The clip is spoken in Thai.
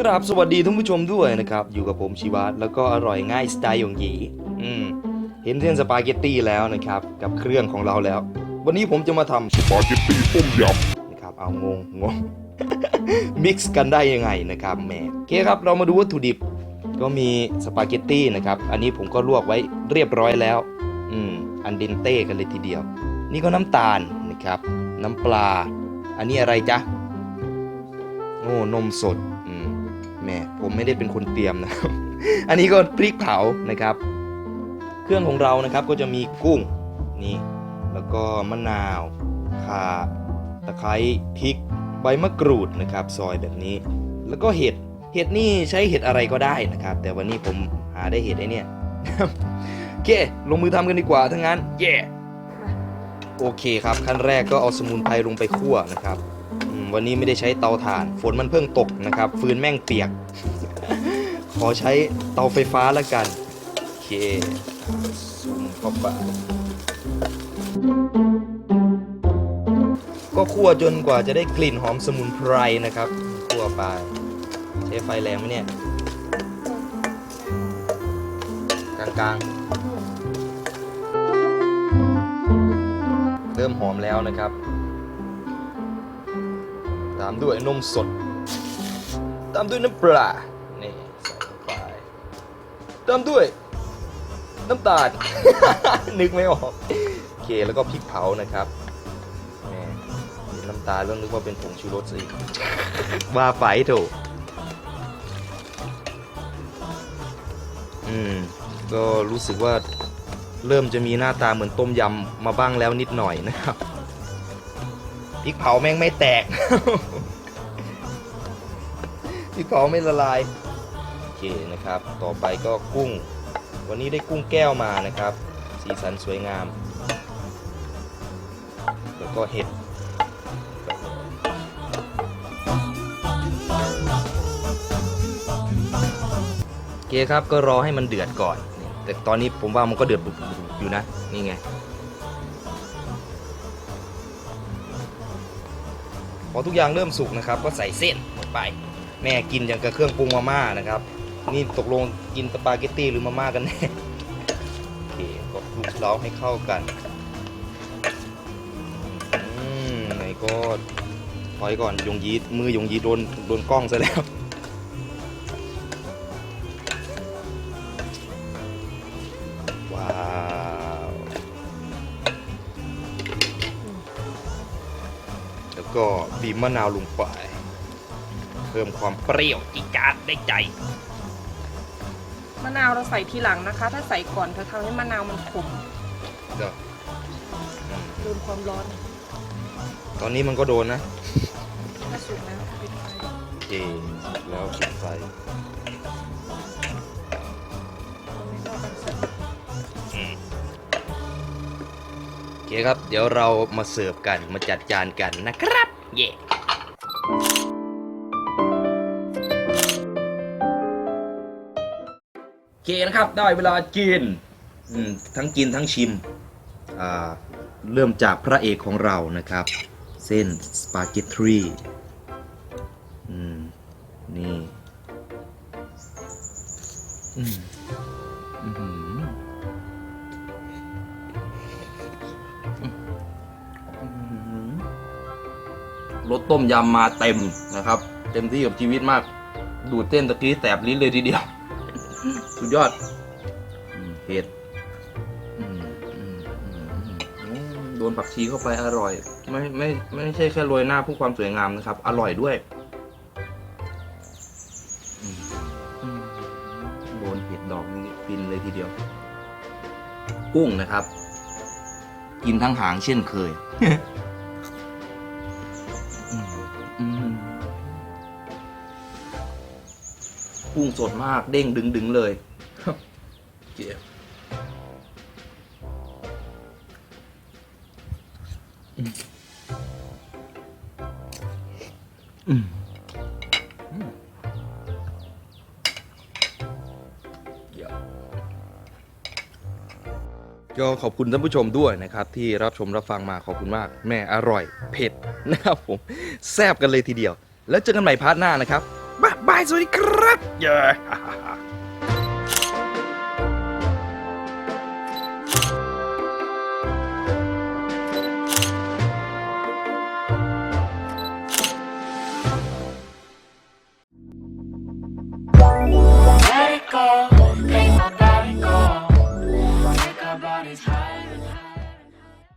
กราบสวัสดีท่านผู้ชมด้วยนะครับ อยู่กับผมชีวัตแล้วก็อร่อยง่ายสไตล์หยงหยีอืมเห็นเส้นสปาเกตตี้แล้วนะครับ กับเครื่องของเราแล้ว วันนี้ผมจะมาทำสปาเกตตี้ต้มยนะครับเอางงงง มิกซ์กันได้ยังไงนะครับแหมโอเคครับเรามาดูวัตถุดิบ ก็มีสปาเกตตี้นะครับ อันนี้ผมก็ลวกไว้เรียบร้อยแล้ว อืมอันเดนเต้กันเลยทีเดียว นี่ก็น้ำตาลนะครับ น้ำปลา อันนี้อะไรจ๊ะโอ้นมสดอืม แม่ผมไม่ได้เป็นคนเตรียมนะครับ อันนี้ก็พริกเผานะครับ เครื่องของเรานะครับก็จะมีกุ้งนี่แล้วก็มะนาวข่าตะไคร้พริกใบมะกรูดนะครับ ซอยแบบนี้ แล้วก็เห็ดเห็ดนี่ใช้เห็ดอะไรก็ได้นะครับ แต่วันนี้ผมหาได้เห็ดไอ้เนี่ยโอเคลงมือทำกันดีกว่าทั้งนั้นเย่โอเคครับขั้นแรกก็เอาสมุนไพรลงไปคั่วนะครับ วันนี้ไม่ได้ใช้เตาถ่าน ฝนมันเพิ่งตกนะครับ ฟืนแม่งเปียก ขอใช้เตาไฟฟ้าแล้วกัน โอเคซุ่มเข้าไปก็คั่วจนกว่าจะได้กลิ่นหอมสมุนไพรนะครับคั่วไปใช้ไฟแรงไหมเนี่ย กลางๆ เริ่มหอมแล้วนะครับ ตามด้วยนมสด ตามด้วยน้ำปลา นี่ใส่ลงไปตามด้วยน้ำตาล นึกไม่ออก โอเค แล้วก็พริกเผานะครับเห็นน้ำตาลแล้วนึกว่าเป็นผงชูรสซะอีกว่าไปโถอืม ก็รู้สึกว่าเริ่มจะมีหน้าตาเหมือนต้มยำมาบ้างแล้วนิดหน่อยนะครับ พริกเผาแม่งไม่แตก พริกเผาไม่ละลาย โอเคนะครับ ต่อไปก็กุ้ง วันนี้ได้กุ้งแก้วมานะครับ สีสันสวยงาม แล้วก็เห็ดโอเคครับก็รอให้มันเดือดก่อน แต่ตอนนี้ผมว่ามันก็เดือดบุบอยู่นะ นี่ไง พอทุกอย่างเริ่มสุกนะครับ ก็ใส่เส้นลงไป แม่กินอย่างกับเครื่องปรุงมาม่านะครับ นี่ตกลงกินสปาเกตตี้หรือมาม่ากันแน่โอเคก็คลุกเคล้าให้เข้ากันอืมไหนก็ถอยก่อนยงยีดมือยงยีดโดนโดนกล้องซะแล้วว้า ก็บีบมะนาวลงไป เพิ่มความเปรี้ยวจิจาดได้ใจ มะนาวเราใส่ทีหลังนะคะ ถ้าใส่ก่อนจะทำให้มะนาวมันขมก็อืมโดนความร้อนตอนนี้มันก็โดนนะถ้าสุกแล้วปิดไฟโอเคสุกแล้วปิดไฟ เคครับ เดี๋ยวเรามาเสิร์ฟกันมาจัดจานกันนะครับ เย่โอเคนะครับได้เวลากินทั้งกินทั้งชิม เริ่มจากพระเอกของเรานะครับ เส้นสปาเกตตีอืมนี่ รสต้มยำมาเต็มนะครับ เต็มที่กับชีวิตมาก ดูดเต้นตะกี้แสบลิ้นเลยทีเดียว สุดยอดเผ็ดโดนผักชีเข้าไปอร่อย ไม่ไม่ไม่ใช่แค่โรยหน้าเพื่อความสวยงามนะครับ อร่อยด้วยโดนเห็ดดอกนี้ฟินเลยทีเดียว กุ้งนะครับ กินทั้งหางเช่นเคย กุ้งสดมากเด้งดึงดึงๆเลยเจียอืมอืมอืมเดี๋ยวก็ขอบคุณท่านผู้ชมด้วยนะครับ ที่รับชมรับฟังมาขอบคุณมาก แม่อร่อย เผ็ดนะครับผม แซ่บกันเลยทีเดียว แล้วเจอกันใหม่พาร์ทหน้านะครับบ๊าย บายสวัสดีครับเย้